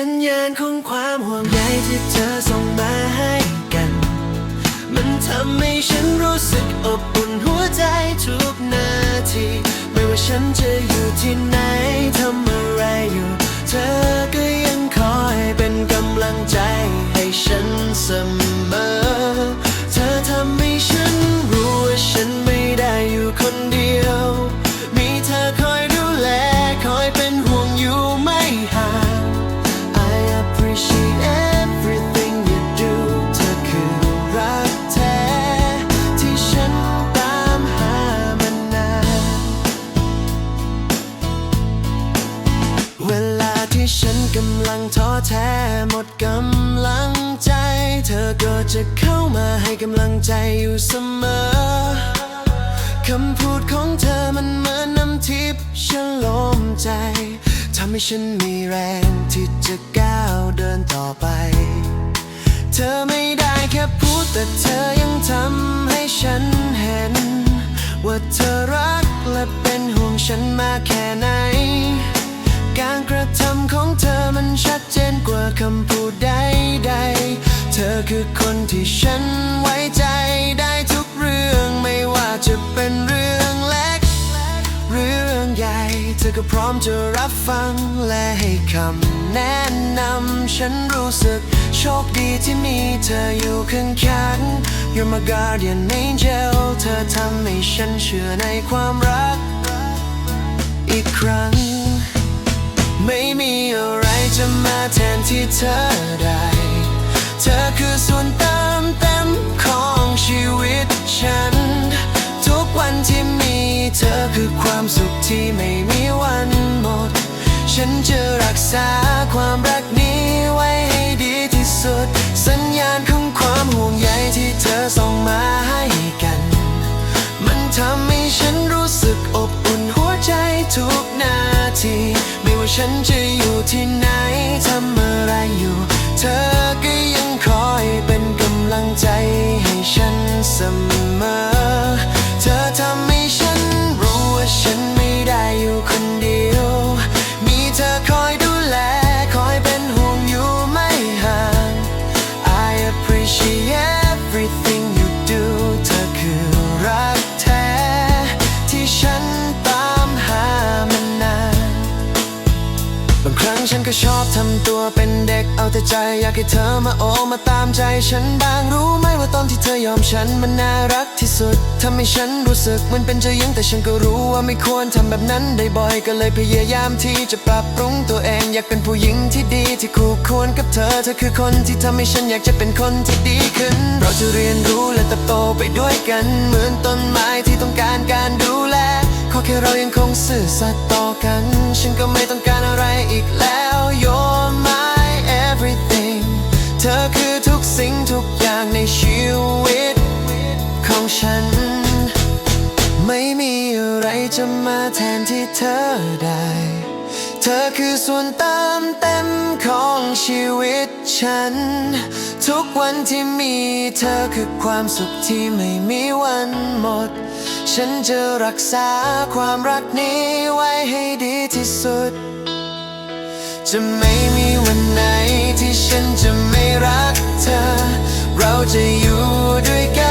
สัญญาณของความห่วงใยที่เธอส่งมาให้กัน มันทำให้ฉันรู้สึกอบอุ่นหัวใจทุกนาที ไม่ว่าฉันจะอยู่ที่ไหนทำอะไรอยู่ เธอก็ยังคอยเป็นกำลังใจให้ฉันเสมอำลังท้อแท้หมดกำลังใจ เธอก็จะเข้ามาให้กำลังใจอยู่เสมอคำพูดของเธอมันเหมือนน้ำทิพย์ฉลมใจทำให้ฉันมีแรงที่จะก้าวเดินต่อไป เธอไม่ได้แค่พูดแต่เธอยังทำให้ฉันเห็น ว่าเธอรักและเป็นห่วงฉันมากแค่ คำพูดใดๆ เธอคือคนที่ฉันไว้ใจได้ทุกเรื่องไม่ว่าจะเป็นเรื่องเล็ก เรื่องใหญ่ เธอก็พร้อมจะรับฟังและให้คำแนะนำฉันรู้สึกโชคดีที่มีเธออยู่ข้างๆ You're my guardian angel เธอทำให้ฉันเชื่อในความรัก อีกครั้ง ไม่มีอะไรจะมาแทนที่เธอได้ เธอคือส่วนเติมเต็มของชีวิตฉัน ทุกวันที่มีเธอคือความสุขที่ไม่มีวันหมด ฉันจะรักษาความรักนี้ไว้ให้ดีที่สุด สัญญาณของความห่วงใยที่เธอส่ง ฉันจะอยู่ที่ไหนทำอะไรอยู่ เธอก็ยังคอยเป็นกำลังใจให้ฉันเสมอ บางครั้งฉันก็ชอบทำตัวเป็นเด็กเอาแต่ใจอยากให้เธอมาโอบมาตามใจฉันบ้างรู้ไหมว่าตอนที่เธอยอมฉันมันน่ารักที่สุดทำให้ฉันรู้สึกเหมันเป็นเจ้าหญิงแต่ฉันก็รู้ว่าไม่ควรทำแบบนั้นได้บ่อยก็เลยพยายามที่จะปรับปรุงตัวเองอยากเป็นผู้หญิงที่ดีที่คู่ควรกับเธอเธอคือคนที่ทำให้ฉันอยากจะเป็นคนที่ดีขึ้น เราจะเรียนรู้และเติบโตไปด้วยกันเหมือนต้นไม้ที่ต้องการการดูแลขอแค่เรายังคงซื่อสัตย์ต่อกัน ฉันก็ไม่ จะมาแทนที่เธอได้ เธอคือส่วนเติมเต็มของชีวิตฉัน ทุกวันที่มีเธอคือความสุขที่ไม่มีวันหมด ฉันจะรักษาความรักนี้ไว้ให้ดีที่สุด จะไม่มีวันไหนที่ฉันจะไม่รักเธอ เราจะอยู่ด้วยกัน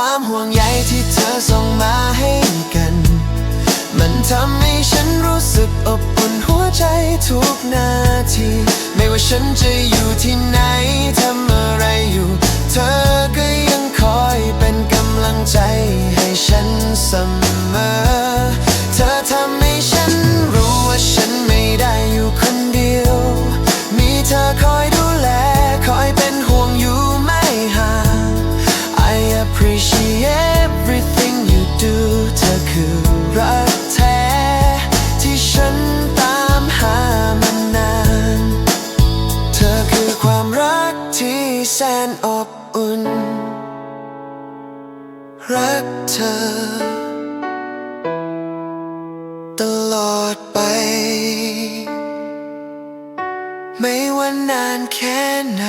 ความห่วงใยที่เธอส่งมาให้กัน มันทำให้ฉันรู้สึกอบอุ่นหัวใจทุกนาที ไม่ว่าฉันจะอยู่ที่ไหนทำอะไรอยู่ เธอก็ยังคอยเป็นกำลังใจให้ฉันเสมอ อบอุ่น รักเธอ ตลอดไป ไม่ว่านานแค่ไหน